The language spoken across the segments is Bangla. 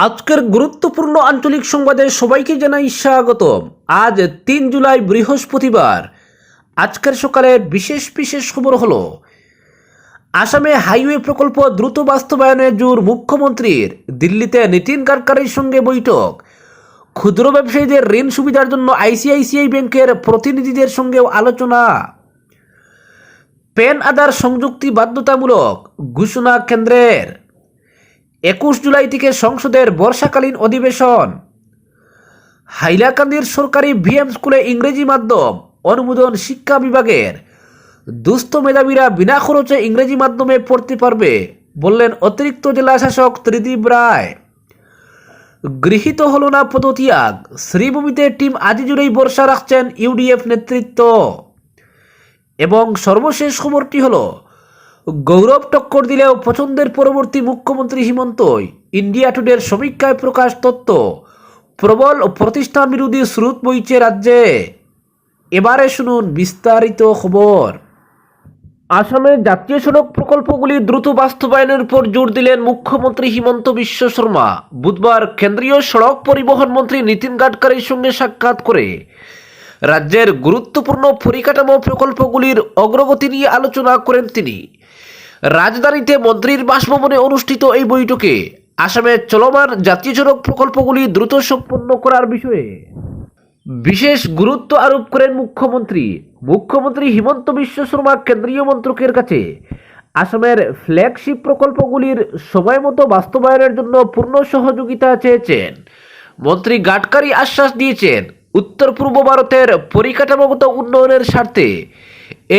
আজকের গুরুত্বপূর্ণ আঞ্চলিক সংবাদে সবাইকে জানাই স্বাগতম। আজ তিন জুলাই বৃহস্পতিবার। আজকের সকালে বিশেষ বিশেষ খবর হলো, আসামে হাইওয়ে প্রকল্প দ্রুত বাস্তবায়নে জোর মুখ্যমন্ত্রীর। দিল্লিতে নীতিন গাডকারির সঙ্গে বৈঠক। ক্ষুদ্র ব্যবসায়ীদের ঋণ সুবিধার জন্য আইসিআইসিআই ব্যাংকের প্রতিনিধিদের সঙ্গেও আলোচনা। পেন আধার সংযুক্তি বাধ্যতামূলক ঘোষণা কেন্দ্রের। একুশ জুলাই থেকে সংসদের বর্ষাকালীন অধিবেশন। হাইলাকান্দির সরকারি ভিএম স্কুলে ইংরেজি মাধ্যম অনুমোদন শিক্ষা বিভাগের। দুস্থ মেধাবীরা বিনা খরচে ইংরেজি মাধ্যমে পড়তে পারবে, বললেন অতিরিক্ত জেলা শাসক ত্রিদীপ রায়। গৃহীত হল না পদত্যাগ, শ্রীভূমিতে টিম আজি জুড়েই ভরসা রাখছেন ইউডিএফ নেতৃত্ব। এবং সর্বশেষ খবরটি হলো গৌরব টক্কর দিলেও পছন্দের পরবর্তী মুখ্যমন্ত্রী হিমন্তই। ইন্ডিয়া টুডের সমীক্ষায় প্রকাশ তত্ত্ব, প্রবল প্রতিষ্ঠান বিরোধী স্রোত বইছে রাজ্যে। এবারে শুনুন বিস্তারিত খবর। আসামের জাতীয় সড়ক প্রকল্পগুলি দ্রুত বাস্তবায়নের উপর জোর দিলেন মুখ্যমন্ত্রী হিমন্ত বিশ্ব শর্মা। বুধবার কেন্দ্রীয় সড়ক পরিবহন মন্ত্রী নীতিন গাডকারির সঙ্গে সাক্ষাৎ করে রাজ্যের গুরুত্বপূর্ণ পরিকাঠামো প্রকল্পগুলির অগ্রগতি নিয়ে আলোচনা করেন তিনি। রাজধানীতে মন্ত্রীর বাসভবনে অনুষ্ঠিত এই বৈঠকে আসামের চলমান জাতীয় সড়ক প্রকল্পগুলি দ্রুত সম্পন্ন করার বিষয়ে বিশেষ গুরুত্ব আরোপ করেন মুখ্যমন্ত্রী। মুখ্যমন্ত্রী হিমন্ত বিশ্ব শর্মা কেন্দ্রীয় মন্ত্রকের কাছে আসামের ফ্ল্যাগশিপ প্রকল্পগুলির সময়মতো বাস্তবায়নের জন্য পূর্ণ সহযোগিতা চেয়েছেন। মন্ত্রী গাডকারি আশ্বাস দিয়েছেন, উত্তর পূর্ব ভারতের পরিকাঠামোগত উন্নয়নের স্বার্থে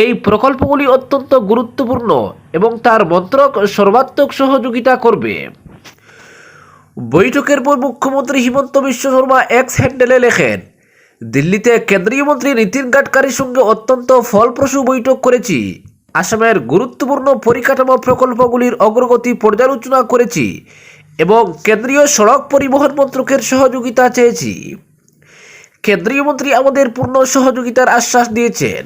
এই প্রকল্পগুলি অত্যন্ত গুরুত্বপূর্ণ এবং তার মন্ত্রক সর্বাত্মক সহযোগিতা করবে। বৈঠকের পর মুখ্যমন্ত্রী হিমন্ত বিশ্ব শর্মা এক্স হ্যান্ডেলে লেখেন, দিল্লিতে কেন্দ্রীয় মন্ত্রী নীতিন গাডকারির সঙ্গে অত্যন্ত ফলপ্রসূ বৈঠক করেছি। আসামের গুরুত্বপূর্ণ পরিকাঠামো প্রকল্পগুলির অগ্রগতি পর্যালোচনা করেছি এবং কেন্দ্রীয় সড়ক পরিবহন মন্ত্রকের সহযোগিতা চেয়েছি। কেন্দ্রীয় মন্ত্রী আমাদের পূর্ণ সহযোগিতার আশ্বাস দিয়েছেন।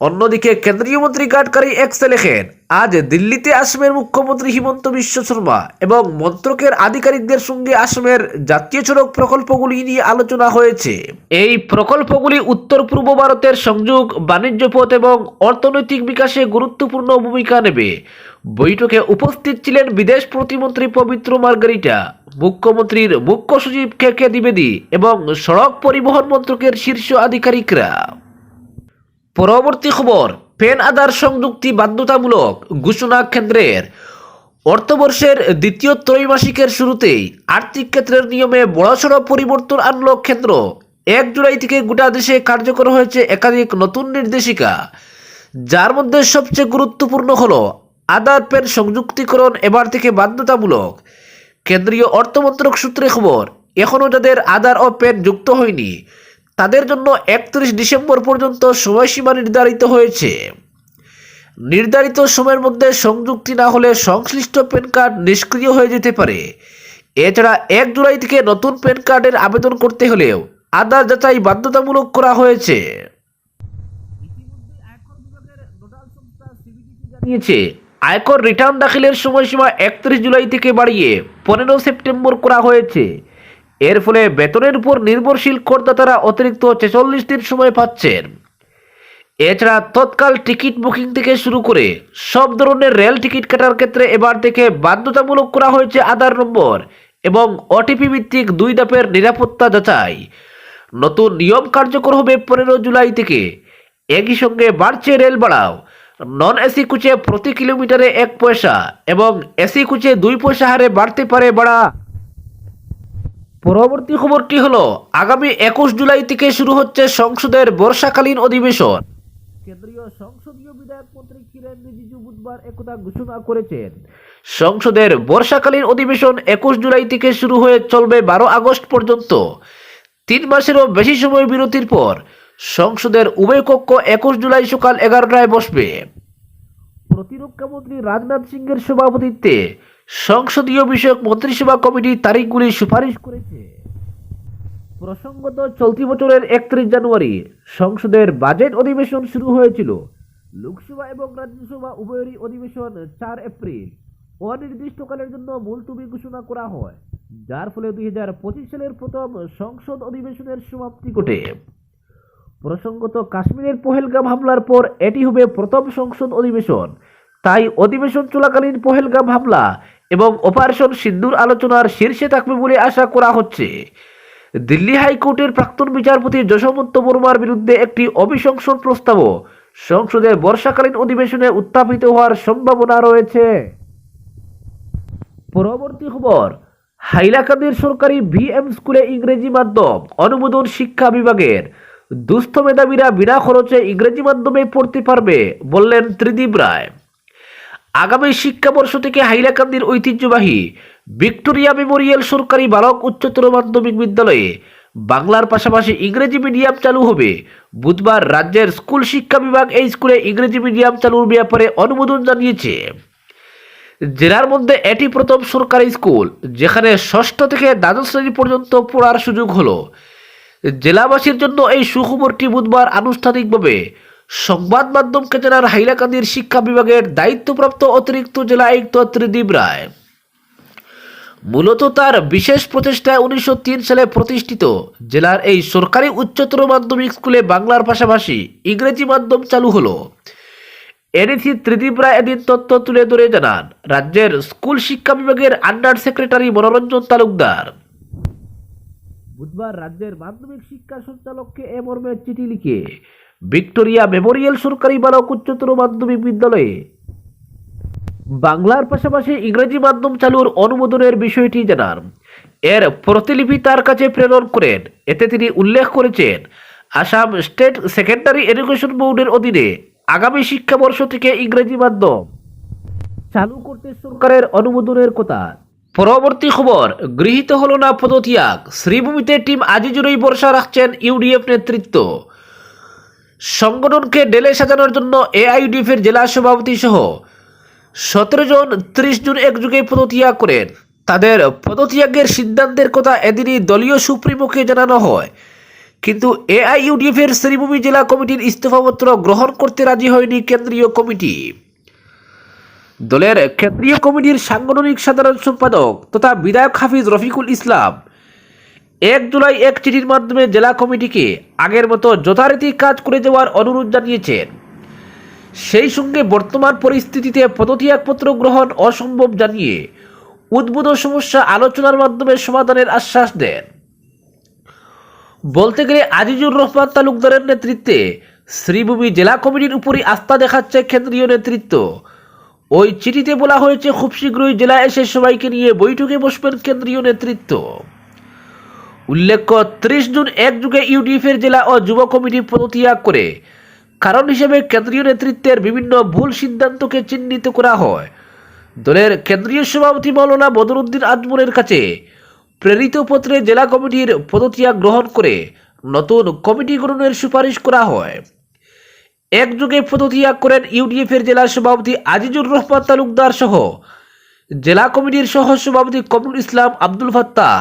অন্যদিকে কেন্দ্রীয় মন্ত্রী গাডকারি এক্সে লেখেন, আজ দিল্লিতে আসামের মুখ্যমন্ত্রী হিমন্ত বিশ্ব শর্মা এবং মন্ত্রকের আধিকারিকদের সঙ্গে আসামের জাতীয় সড়ক প্রকল্পগুলি নিয়ে আলোচনা হয়েছে। এই প্রকল্পগুলি উত্তর পূর্ব ভারতের সংযোগ, বাণিজ্য পথ এবং অর্থনৈতিক বিকাশে গুরুত্বপূর্ণ ভূমিকা নেবে। বৈঠকে উপস্থিত ছিলেন বিদেশ প্রতিমন্ত্রী পবিত্র মার্গারিটা, মুখ্যমন্ত্রীর মুখ্য সচিব কে কে দ্বিবেদী এবং সড়ক পরিবহন মন্ত্রকের শীর্ষ আধিকারিকরা। পরবর্তী খবর, পেন আধার সংযুক্তি বাধ্যতামূলক ঘোষণা কেন্দ্রের। অর্থবর্ষের দ্বিতীয় ত্রৈমাসিকের শুরুতেই আর্থিক ক্ষেত্রের নিয়মে বড়সড় পরিবর্তন আনল কেন্দ্র। এক জুলাই থেকে গোটা দেশে কার্যকর হয়েছে একাধিক নতুন নির্দেশিকা। যার মধ্যে সবচেয়ে গুরুত্বপূর্ণ হল আধার পেন সংযুক্তিকরণ এবার থেকে বাধ্যতামূলক। কেন্দ্রীয় অর্থমন্ত্রক সূত্রে খবর এখনও যাদের আধার ও পেন যুক্ত হয়নি তাদের জন্য একত্রিশ ডিসেম্বর পর্যন্ত সময়সীমা নির্ধারিত হয়েছে। নির্ধারিত সময়ের মধ্যে সংযুক্তি না হলে সংশ্লিষ্ট প্যান কার্ড নিষ্ক্রিয় হয়ে যেতে পারে। এছাড়া এক জুলাই থেকে নতুন প্যান কার্ডের আবেদন করতে হলেও আধার যাচাই বাধ্যতামূলক করা হয়েছে। জানিয়েছে, আয়কর রিটার্ন দাখিলের সময়সীমা একত্রিশ জুলাই থেকে বাড়িয়ে পনেরো সেপ্টেম্বর করা হয়েছে। এর ফলে বেতনের উপর নির্ভরশীল করদাতারা অতিরিক্ত ছেচল্লিশ দিন সময় পাচ্ছেন। এছাড়া তৎকাল টিকিট বুকিং থেকে শুরু করে সব ধরনের রেল টিকিট কাটার ক্ষেত্রে এবার থেকে বাধ্যতামূলক করা হয়েছে আধার নম্বর এবং ওটিপি ভিত্তিক দুই ধাপের নিরাপত্তা যাচাই। নতুন নিয়ম কার্যকর হবে পনেরো জুলাই থেকে। একই সঙ্গে বাড়ছে রেল বাড়াও নন এসি কুচে প্রতি কিলোমিটারে এক পয়সা এবং এসি কুচে দুই পয়সা হারে বাড়তে পারে ভাড়া। পরবর্তী খবরটি হলো আগামী একুশ জুলাই থেকে শুরু হচ্ছে সংসদের বর্ষাকালীন অধিবেশন। কেন্দ্রীয় সংসদীয় বিধায়ক মন্ত্রী কিরেন রিজিজু বুধবার একথা ঘোষণা করেছেন। সংসদের বর্ষাকালীন অধিবেশন একুশ জুলাই থেকে শুরু হয়ে চলবে বারো আগস্ট পর্যন্ত। তিন মাসেরও বেশি সময় বিরতির পর সংসদের উভয় কক্ষ একুশ জুলাই সকাল এগারোটায় বসবে। প্রতিরক্ষা মন্ত্রী রাজনাথ সিংহের সভাপতিত্বে সংসদীয় বিষয়ক মন্ত্রিসভা কমিটি তারিখগুলি সুপারিশ করেছে। প্রসঙ্গত, চলতি বছরের একত্রিশ জানুয়ারি সংসদের বাজেট অধিবেশন শুরু হয়েছিল। লোকসভা এবং রাজ্যসভা উভয়েরই অধিবেশন চার এপ্রিল। অনির্দিষ্টকালের জন্য মুলতুবি ঘোষণা করা হয়, যার ফলে দুই হাজার পঁচিশ সালের প্রথম সংসদ অধিবেশনের সমাপ্তি ঘটে। প্রসঙ্গত, কাশ্মীরের পহেলগাম হামলার পর এটি হবে প্রথম সংসদ অধিবেশন। তাই অধিবেশন চলাকালীন পহেলগাম হামলা এবং অপারেশন সিন্দুর আলোচনার শীর্ষে থাকবে বলে আশা করা হচ্ছে। দিল্লি হাইকোর্টের প্রাক্তন বিচারপতি যশবন্ত বর্মার বিরুদ্ধে একটি অভিশংসন প্রস্তাবও সংসদের বর্ষাকালীন অধিবেশনে উত্থাপিত হওয়ার সম্ভাবনা রয়েছে। পরবর্তী খবর, হাইলাকান্দির সরকারি ভিএম স্কুলে ইংরেজি মাধ্যম অনুমোদন শিক্ষা বিভাগের দুস্থ মেধাবীরা বিনা খরচে ইংরেজি মাধ্যমে পড়তে পারবে বললেন ত্রিদীপ রায়। আগামী শিক্ষাবর্ষ থেকে হাইলাকান্দির ঐতিহ্যবাহী ভিক্টোরিয়া মেমোরিয়াল সরকারি বালক উচ্চতর মাধ্যমিক বিদ্যালয়ে বাংলার পাশাপাশি ইংরেজি মিডিয়াম চালু হবে। বুধবার রাজ্যের স্কুল শিক্ষা বিভাগ এই স্কুলে ইংরেজি মিডিয়াম চালুর ব্যাপারে অনুমোদন জানিয়েছে। জেলার মধ্যে এটি প্রথম সরকারি স্কুল, যেখানে ষষ্ঠ থেকে দ্বাদশ শ্রেণি পর্যন্ত পড়ার সুযোগ হলো। জেলাবাসীর জন্য এই সুখবরটি বুধবার আনুষ্ঠানিকভাবে সংবাদ মাধ্যমকে জানার হাইলাকান্দির শিক্ষা বিভাগের দায়িত্বপ্রাপ্ত অতিরিক্ত জেলা আয়ুক্ত ত্রিদীপ রায়। মূলত তার বিশেষ প্রচেষ্টায় উনিশশো সালে প্রতিষ্ঠিত জেলার এই সরকারি উচ্চতর মাধ্যমিক স্কুলে বাংলার পাশাপাশি ইংরেজি মাধ্যম চালু হলো। এনইসি ত্রিদীপ রায় এদিন তথ্য তুলে ধরে জানান, রাজ্যের স্কুল শিক্ষা বিভাগের আন্ডার সেক্রেটারি মনোরঞ্জন তালুকদার। বুধবার রাজ্যের মাধ্যমিক শিক্ষা সঞ্চালককে এ মর্মে চিঠি লিখে ভিক্টোরিয়া মেমোরিয়াল সরকারি বালক উচ্চতর মাধ্যমিক বিদ্যালয়ে। বাংলার পাশাপাশি ইংরেজি মাধ্যম চালুর অনুমোদনের বিষয়টি জানান। এর প্রতিলিপি তার কাছে প্রেরণ করেন। এতে তিনি উল্লেখ করেছেন, আসাম স্টেট সেকেন্ডারি এডুকেশন বোর্ডের অধীনে আগামী শিক্ষাবর্ষ থেকে ইংরেজি মাধ্যম চালু করতে সরকারের অনুমোদনের কথা। পরবর্তী খবর, গৃহীত হল না পদত্যাগ। শ্রীভূমিতে টিম আজিজুরই বর্ষা রাখছেন ইউডিএফ নেতৃত্ব। সংগঠনকে ডেলে সাজানোর জন্য এআইডিএফ এর জেলা সভাপতি সহ সতেরো জন ত্রিশ জন একযোগে পদত্যাগ করেন। তাদের পদত্যাগের সিদ্ধান্তের কথা এদিনই দলীয় সুপ্রিমোকে জানানো হয়। কিন্তু এআইইউডিএফ এর শ্রীভূমি জেলা কমিটির ইস্তফাপত্র গ্রহণ করতে রাজি হয়নি কেন্দ্রীয় কমিটি। দলের কেন্দ্রীয় কমিটির সাংগঠনিক সাধারণ সম্পাদক তথা বিধায়ক হাফিজ রফিকুল ইসলাম এক জুলাই এক চিঠির মাধ্যমে জেলা কমিটিকে আগের মতো যথারীতি কাজ করে দেওয়ার অনুরোধ জানিয়েছেন। সেই সঙ্গে বর্তমান পরিস্থিতিতে পদত্যাগপত্র গ্রহণ অসম্ভব জানিয়ে উদ্ভূত সমস্যা আলোচনার মাধ্যমে সমাধানের আশ্বাস দেন। বলতে গেলে আজিজুর রহমান তালুকদারের নেতৃত্বে শ্রীভূমি জেলা কমিটির উপরই আস্থা দেখাচ্ছে কেন্দ্রীয় নেতৃত্ব। ওই চিঠিতে বলা হয়েছে, খুব শীঘ্রই জেলা এসে সবাইকে নিয়ে বৈঠকে বসবেন কেন্দ্রীয় নেতৃত্ব। উল্লেখ্য, ত্রিশ জুন এক যুগে ইউডিএফের জেলা ও যুব কমিটি পদত্যাগ করে। কারণ হিসেবে কেন্দ্রীয় নেতৃত্বের বিভিন্ন ভুল সিদ্ধান্তকে চিহ্নিত করা হয়। দলের কেন্দ্রীয় সভাপতি মৌলানা বদরুদ্দিন আজমনের কাছে প্রেরিত পত্রে জেলা কমিটির পদত্যাগ গ্রহণ করে নতুন কমিটি গঠনের সুপারিশ করা হয়। একযোগে পদত্যাগ করেন ইউডিএফের জেলা সভাপতি আজিজুর রহমান তালুকদার সহ জেলা কমিটির সহ সভাপতি কমরুল ইসলাম আব্দুল ফাত্তাহ।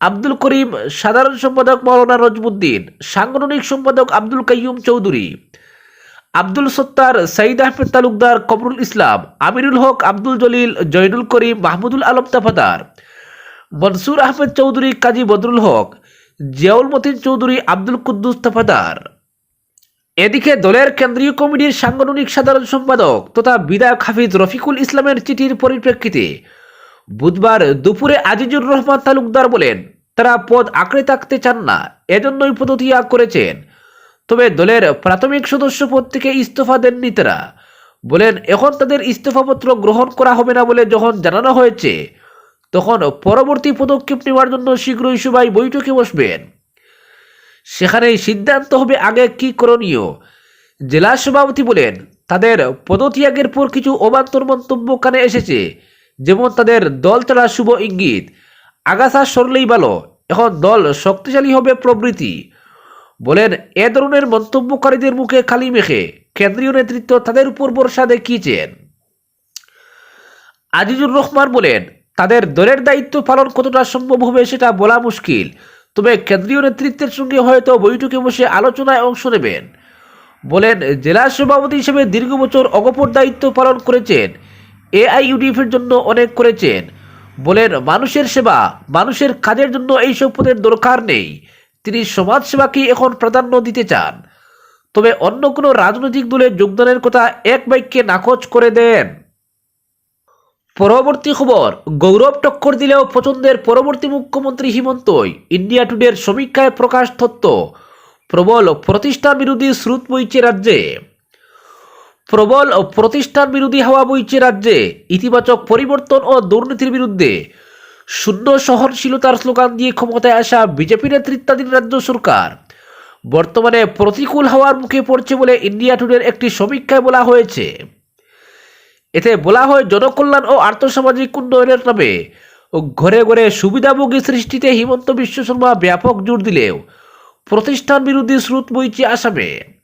আব্দুল করিম, সাধারণ সম্পাদক মৌলানা রজবুদ্দিন সাংগঠনিক সম্পাদক আব্দুল কাইয়ুম চৌধুরী, আব্দুল সত্তার, সাইদ আহমেদ তালুকদার কমরুল ইসলাম, আমিরুল হক, আব্দুল জলিল, জয়নুল করিম, মাহমুদুল আলম তাফাদার, মনসুর আহমেদ চৌধুরী, কাজী বদরুল হক, জিয়াউল মতিন চৌধুরী, আব্দুল কুদ্দুস তাফাদার। এদিকে দলের কেন্দ্রীয় কমিটির সাংগঠনিক সাধারণ সম্পাদক তথা বিধায়ক হাফিজ রফিকুল ইসলামের চিঠির পরিপ্রেক্ষিতে বুধবার দুপুরে আজিজুর রহমান তালুকদার বলেন, তারা পদ আঁকড়ে থাকতে চান না, এজন্যই পদত্যাগ করেছেন। তবে দলের প্রাথমিক সদস্য পদ থেকে ইস্তফা দেননি তারা। বলেন, এখন তাদের ইস্তফাপত্র গ্রহণ করা হবে না বলে যখন জানানো হয়েছে, তখন পরবর্তী পদক্ষেপ নেওয়ার জন্য শীঘ্রই সবাই বৈঠকে বসবেন। সেখানেই সিদ্ধান্ত হবে আগে কি করণীয়। জেলা সভাপতি বলেন, তাদের পদত্যাগের পর কিছু অবান্তর মন্তব্য কানে এসেছে। যেমন তাদের দল ছাড়া শুভ ইঙ্গিত। আগাছা সরলেই ভালো, এখন দল শক্তিশালী হবে প্রবৃতি বলেন, এ ধরনের মন্তব্যকারীদের মুখে খালি মেখে কেন্দ্রীয় নেতৃত্ব তাদের উপর ভরসা দেখিয়েছেন। আজিজুর রহমান বলেন, তাদের দলের দায়িত্ব পালন কতটা সম্ভব হবে সেটা বলা মুশকিল, তবে কেন্দ্রীয় নেতৃত্বের সঙ্গে হয়তো বৈঠকে বসে আলোচনায় অংশ নেবেন। বলেন, জেলা সভাপতি হিসেবে দীর্ঘ বছর অগপর দায়িত্ব পালন করেছেন এআইইউডিএফ এর জন্য অনেক করেছেন। বলেন, মানুষের সেবা, মানুষের কাজের জন্য এইসব পদের দরকার নেই। তিনি সমাজসেবাকেই এখন প্রাধান্য দিতে চান। তবে অন্য কোনো রাজনৈতিক দলের যোগদানের কথা এক বাক্যে নাকচ করে দেন। পরবর্তী খবর, গৌরব টক্কর দিলেও পছন্দের পরবর্তী মুখ্যমন্ত্রী হিমন্তই, ইন্ডিয়া টুডের সমীক্ষায় প্রকাশ তত্ত্ব। প্রবল প্রতিষ্ঠান বিরোধী স্রোত বইছে রাজ্যে। প্রবল ও প্রতিষ্ঠান বিরোধী হাওয়া বইছে রাজ্যে। ইতিবাচক পরিবর্তন ও দুর্নীতির বিরুদ্ধে। শূন্য সহনশীলতার স্লোগান দিয়ে ক্ষমতায় আসা বিজেপি নেতৃত্বাধীন রাজ্য সরকার। বর্তমানে প্রতিকূল হাওয়ার মুখে পড়ছে বলে ইন্ডিয়া টুডের একটি সমীক্ষায় বলা হয়েছে। এতে বলা হয়, জনকল্যাণ ও আর্থসামাজিক উন্নয়নের নামে ঘরে ঘরে সুবিধাভোগী সৃষ্টিতে হিমন্ত বিশ্ব শর্মা ব্যাপক জোর দিলেও প্রতিষ্ঠান বিরোধী স্রোত বইছে আসামে।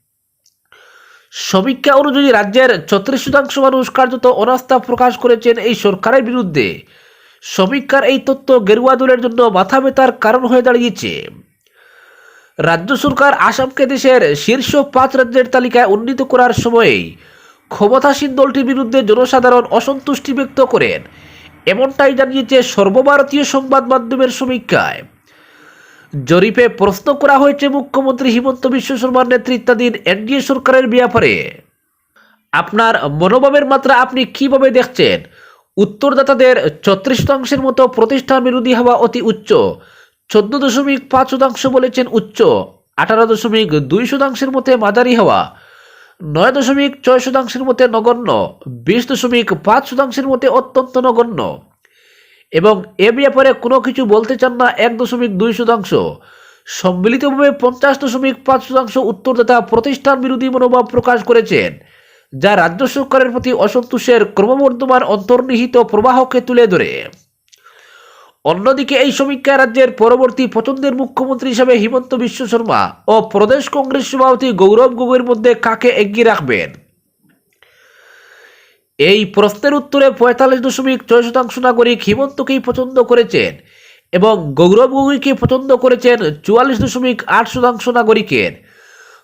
সমীক্ষা অনুযায়ী রাজ্যের ছত্রিশ শতাংশ মানুষ কার্যত অনাস্থা প্রকাশ করেছেন এই সরকারের বিরুদ্ধে। সমীক্ষার এই তথ্য গেরুয়া দলের জন্য মাথা ব্যথার কারণ হয়ে দাঁড়িয়েছে। রাজ্য সরকার আসামকে দেশের শীর্ষ পাঁচ রাজ্যের তালিকায় উন্নীত করার সময়েই ক্ষমতাসীন দলটির বিরুদ্ধে জনসাধারণ অসন্তুষ্টি ব্যক্ত করেন। এমনটাই জানিয়েছে সর্বভারতীয় সংবাদ মাধ্যমের সমীক্ষায় জরিপে প্রশ্ন করা হয়েছে মুখ্যমন্ত্রী হিমন্ত বিশ্ব শর্মার নেতৃত্বাধীন এনডিএ সরকারের ব্যাপারে। আপনার মনোভাবের মাত্রা আপনি কীভাবে দেখছেন? উত্তরদাতাদের ছত্রিশ শতাংশের মতো প্রতিষ্ঠান বিরোধী হওয়া অতি উচ্চ। চোদ্দ দশমিক পাঁচ শতাংশ বলেছেন উচ্চ। আঠারো দশমিক দুই শতাংশের মধ্যে মাঝারি হওয়া। নয় দশমিক ছয় শতাংশের মধ্যে নগণ্য। বিশ দশমিক পাঁচ শতাংশের মধ্যে অত্যন্ত নগণ্য। এবং এ ব্যাপারে কোনো কিছু বলতে চান না এক দশমিক দুই শতাংশ। সম্মিলিতভাবে পঞ্চাশ দশমিক পাঁচ শতাংশ উত্তরদাতা প্রতিষ্ঠান বিরোধী মনোভাব প্রকাশ করেছেন, যা রাজ্য সরকারের প্রতি অসন্তোষের ক্রমবর্ধমান অন্তর্নিহিত প্রবাহকে তুলে ধরে। অন্যদিকে এই সমীক্ষায় রাজ্যের পরবর্তী পছন্দের মুখ্যমন্ত্রী হিসেবে হিমন্ত বিশ্ব শর্মা ও প্রদেশ কংগ্রেস সভাপতি গৌরব গগৈর মধ্যে কাকে এগিয়ে রাখবেন? এই প্রশ্নের উত্তরে পঁয়তাল্লিশ দশমিক ছয় শতাংশ নাগরিক হিমন্তকেই পছন্দ করেছেন এবং গৌরব গগৈকে পছন্দ করেছেন চুয়াল্লিশ দশমিক আট শতাংশ নাগরিকের।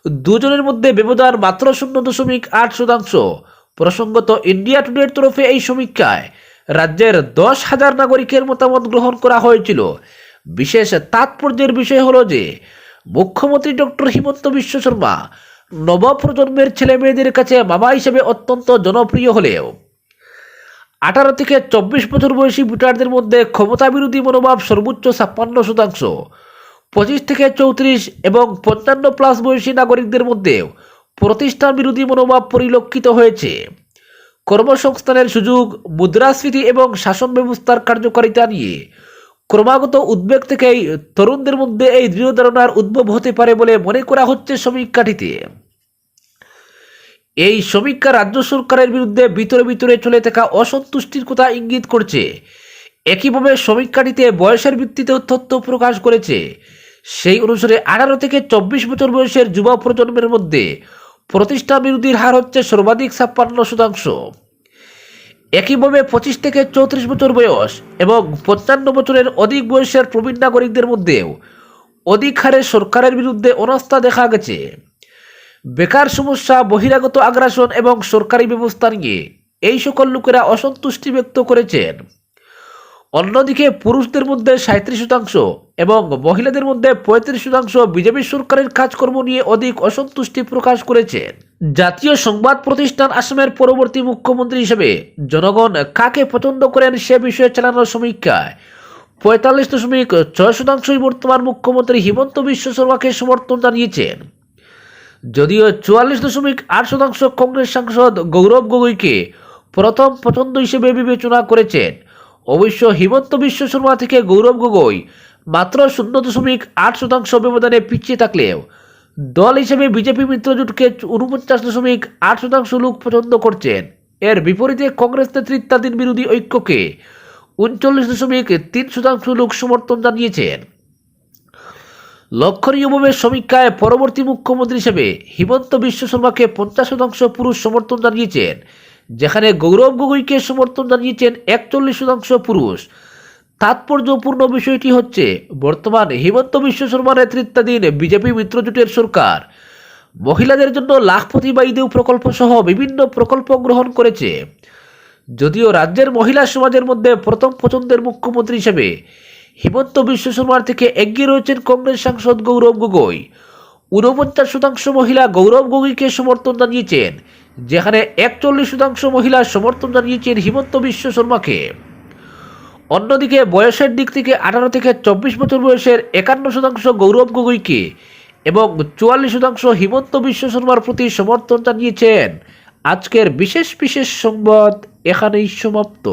দুজনের মধ্যে ব্যবধান মাত্র শূন্য দশমিক আট শতাংশ। প্রসঙ্গত ইন্ডিয়া টুডের তরফে এই সমীক্ষায় রাজ্যের দশ হাজার নাগরিকের মতামত গ্রহণ করা হয়েছিল। বিশেষ তাৎপর্যের বিষয় হল যে, মুখ্যমন্ত্রী ডক্টর হিমন্ত বিশ্ব শর্মা নবপ্রজন্মের ছেলে মেয়েদের কাছে মামা হিসেবে অত্যন্ত জনপ্রিয় হলেও আঠারো থেকে চব্বিশ বছর বয়সী ভোটারদের মধ্যে ক্ষমতা বিরোধী মনোভাব সর্বোচ্চ ছাপ্পান্ন শতাংশ, পঁচিশ থেকে চৌত্রিশ এবং পঞ্চান্ন প্লাস বয়সী নাগরিকদের মধ্যেও প্রতিষ্ঠান বিরোধী মনোভাব পরিলক্ষিত হয়েছে। কর্মসংস্থানের সুযোগ, মুদ্রাস্ফীতি এবং শাসন ব্যবস্থার কার্যকারিতা নিয়ে ক্রমাগত উদ্বেগ থেকেই তরুণদের মধ্যে এই দৃঢ় ধারণার উদ্ভব হতে পারে বলে মনে করা হচ্ছে সমীক্ষাটিতে। এই সমীক্ষা রাজ্য সরকারের বিরুদ্ধে ভিতরে ভিতরে চলে থাকা অসন্তুষ্টির কথা ইঙ্গিত করছে। একইভাবে সমীক্ষাটিতে বয়সের ভিত্তিতে তথ্য প্রকাশ করেছে। সেই অনুসারে আঠারো থেকে চব্বিশ বছর বয়সের যুব প্রজন্মের মধ্যে প্রতিষ্ঠান বিরোধীর হার হচ্ছে সর্বাধিক ছাপ্পান্ন শতাংশ। একইভাবে পঁচিশ থেকে চৌত্রিশ বছর বয়স এবং পঞ্চান্ন বছরের অধিক বয়সের প্রবীণ নাগরিকদের মধ্যেও অধিক হারে সরকারের বিরুদ্ধে অনাস্থা দেখা গেছে। বেকার সমস্যা, বহিরাগত আগ্রাসন এবং সরকারি ব্যবস্থা নিয়ে এই সকল লোকেরা অসন্তুষ্টি ব্যক্ত করেছেন। অন্যদিকে পুরুষদের মধ্যে সাঁত্রিশ শতাংশ এবং মহিলাদের মধ্যে পঁয়ত্রিশ শতাংশ বিজেপি সরকারের কাজকর্ম নিয়ে অধিক অসন্তুষ্টি প্রকাশ করেছেন জাতীয় সংবাদ প্রতিষ্ঠান আসামের পরবর্তী মুখ্যমন্ত্রী হিসেবে জনগণ কাকে পছন্দ করেন সে বিষয়ে চালানো সমীক্ষায় পঁয়তাল্লিশ দশমিক ছয় শতাংশই বর্তমান মুখ্যমন্ত্রী হিমন্ত বিশ্ব শর্মাকে সমর্থন জানিয়েছেন। যদিও চুয়াল্লিশ দশমিক আট শতাংশ কংগ্রেস সাংসদ গৌরব গগৈকে প্রথম পছন্দ হিসেবে বিবেচনা করেছেন। অবশ্য হিমন্ত বিশ্ব শর্মা থেকে গৌরব গগৈ মাত্র শূন্য দশমিক আট শতাংশ ব্যবধানে পিছিয়ে থাকলেও দল হিসেবে বিজেপি মিত্রজোটকে উনপঞ্চাশ দশমিক আট শতাংশ লোক পছন্দ করছেন। এর বিপরীতে কংগ্রেস নেতৃত্বাধীন বিরোধী ঐক্যকে উনচল্লিশ দশমিক তিন শতাংশ লোক সমর্থন জানিয়েছেন। লক্ষণীয়ভাবে সমীক্ষায় পরবর্তী মুখ্যমন্ত্রী হিসেবে হিমন্ত বিশ্ব শর্মাকে পঞ্চাশ শতাংশ পুরুষ সমর্থন জানিয়েছেন। যেখানে গৌরব গগৈকে সমর্থন জানিয়েছেন একচল্লিশ শতাংশ পুরুষ। তাৎপর্যপূর্ণ বিষয়টি হচ্ছে, বর্তমান হিমন্ত বিশ্ব শর্মা নেতৃত্বাধীন বিজেপি মিত্রজোটের সরকার। মহিলাদের জন্য লাখপতি বাইদেউ প্রকল্প সহ বিভিন্ন প্রকল্প গ্রহণ করেছে। যদিও রাজ্যের মহিলা সমাজের মধ্যে প্রথম পছন্দের মুখ্যমন্ত্রী হিসেবে হিমন্ত বিশ্ব শর্মার থেকে এগিয়ে রয়েছেন কংগ্রেস সাংসদ গৌরব গগৈ। ঊনপঞ্চাশ শতাংশ মহিলা গৌরব গগৈকে সমর্থন জানিয়েছেন। যেখানে একচল্লিশ শতাংশ মহিলা সমর্থন জানিয়েছেন হিমন্ত বিশ্ব শর্মাকে। অন্যদিকে বয়সের দিক থেকে আঠারো থেকে চব্বিশ বছর বয়সের একান্ন শতাংশ গৌরব গগৈকে এবং চুয়াল্লিশ শতাংশ হিমন্ত বিশ্ব শর্মার প্রতি সমর্থন জানিয়েছেন। আজকের বিশেষ বিশেষ সংবাদ এখানেই সমাপ্ত।